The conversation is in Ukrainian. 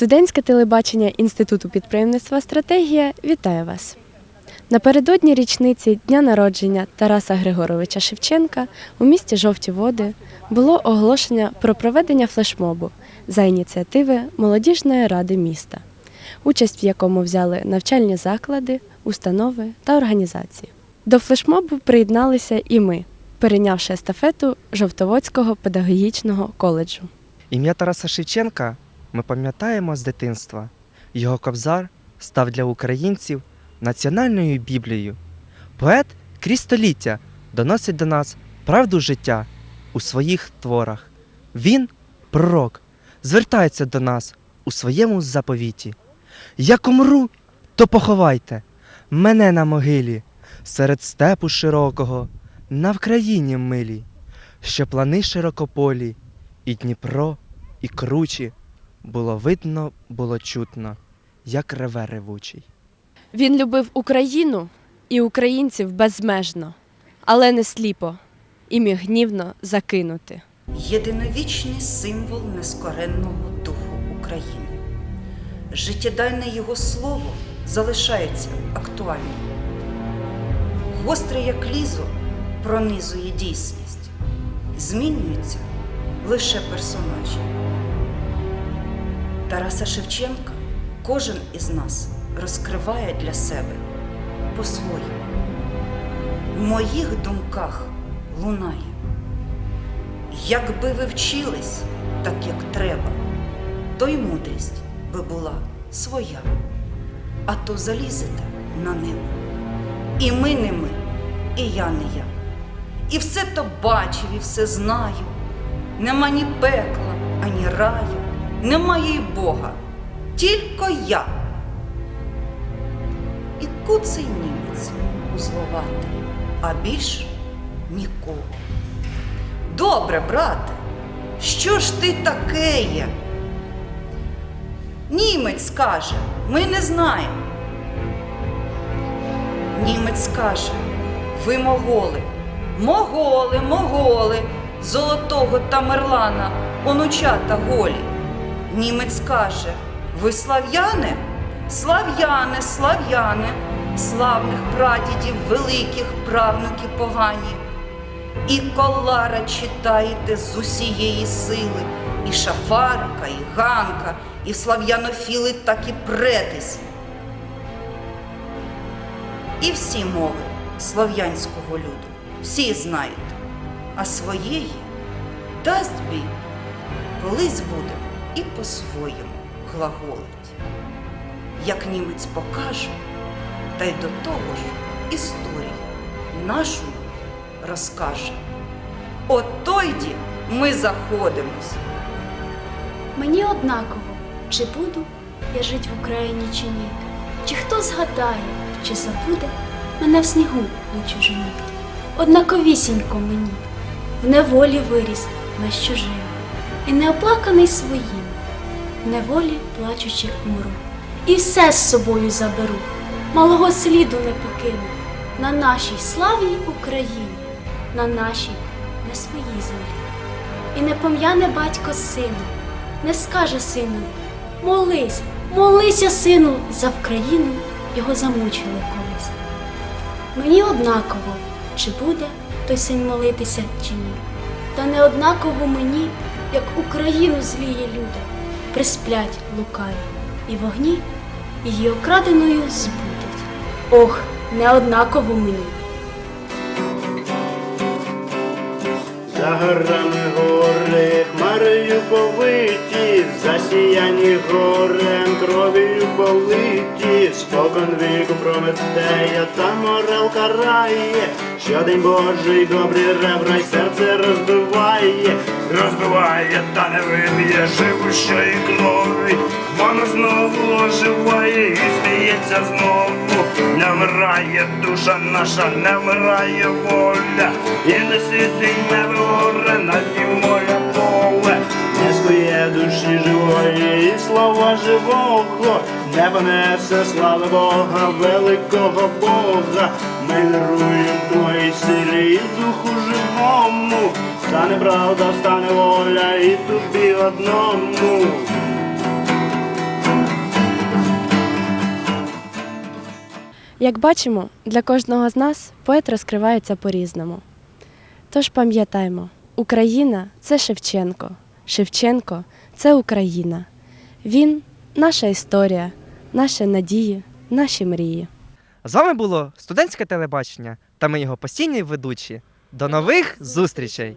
Студентське телебачення Інституту підприємництва Стратегія вітає вас. Напередодні річниці дня народження Тараса Григоровича Шевченка у місті Жовті Води було оголошення про проведення флешмобу за ініціативи молодіжної ради міста, участь в якому взяли навчальні заклади, установи та організації. До флешмобу приєдналися і ми, перейнявши естафету Жовтоводського педагогічного коледжу. Ім'я Тараса Шевченка ми пам'ятаємо з дитинства. Його кобзар став для українців національною біблією. Поет крізь століття доносить до нас правду життя у своїх творах. Він пророк, звертається до нас у своєму заповіті. Як умру, то поховайте мене на могилі, серед степу широкого, на Вкраїні милій, що плани широкополі, і Дніпро, і кручі, було видно, було чутно, як реве ревучий. Він любив Україну і українців безмежно, але не сліпо і міг гнівно закинути. єдиновічний символ нескоренного духу України. Життєдайне його слово залишається актуальним. Гостре як лізо пронизує дійсність, змінюються лише персонажі. Тараса Шевченка кожен із нас розкриває для себе по-своєму. В моїх думках лунає. Якби ви вчились так, як треба, то й мудрість би була своя, а то залізете на небо. І ми не ми, і я не я. І все то бачив, і все знаю. Нема ні пекла, ані раю, немає й Бога, тільки я. І куций німець узловатий, а більш нікого. Добре, брате, що ж ти таке є? Німець скаже, ми не знаємо. Німець скаже, ви моголи, моголи, моголи, золотого Тамерлана, онучата голі. Німець скаже, ви слав'яни? Слав'яни, слав'яни, славних прадідів, великих правнуки погані. І колара читаєте з усієї сили, і шафарика, і ганка, і слав'янофіли так і претесь. І всі мови слов'янського люду, всі знаєте, а своєї дасть бій, колись буде і по-своєму глаголить. Як німець покаже, та й до того ж історію нашу розкаже. От тойді ми заходимось. Мені однаково, чи буду я жить в Україні чи ні, чи хто згадає, чи забуде мене в снігу на чужині. Однаковісінько мені, в неволі виріс на чужим, і неоплаканий своїм, в неволі плачучи умру. І все з собою заберу, малого сліду не покину на нашій славній Україні, на нашій не своїй землі. І не пом'яне батько сину, не скаже сину, молись, молися, сину, за Вкраїну його замучили колись. Мені однаково, чи буде той син молитися, чи ні. Та не однаково мені, як Україну злії люди, присплять лукаві, і вогні її окраденою збудять. Ох, не однаково мені. За горами гори, хмарою повиті, засіяні горем, кров'ю политі, спокон віку Прометея та морел карає, щодень Божий добрі ребра й серце розбиває, та не виб'є живущої крові, воно знову оживає і сміється знову, не вмирає душа наша, не вмирає воля, і не світить небо горе над ним моє. поле, душі живої, і слова живого, небо несе слава Бога, великого Бога, ми віруємо твоїй силі, і духу живому, стане правда, стане воля, і тобі одному. Як бачимо, для кожного з нас поет розкривається по-різному. Тож пам'ятаймо, Україна це Шевченко. Шевченко це Україна. Він наша історія, наші надії, наші мрії. З вами було студентське телебачення та ми його постійні ведучі. До нових зустрічей!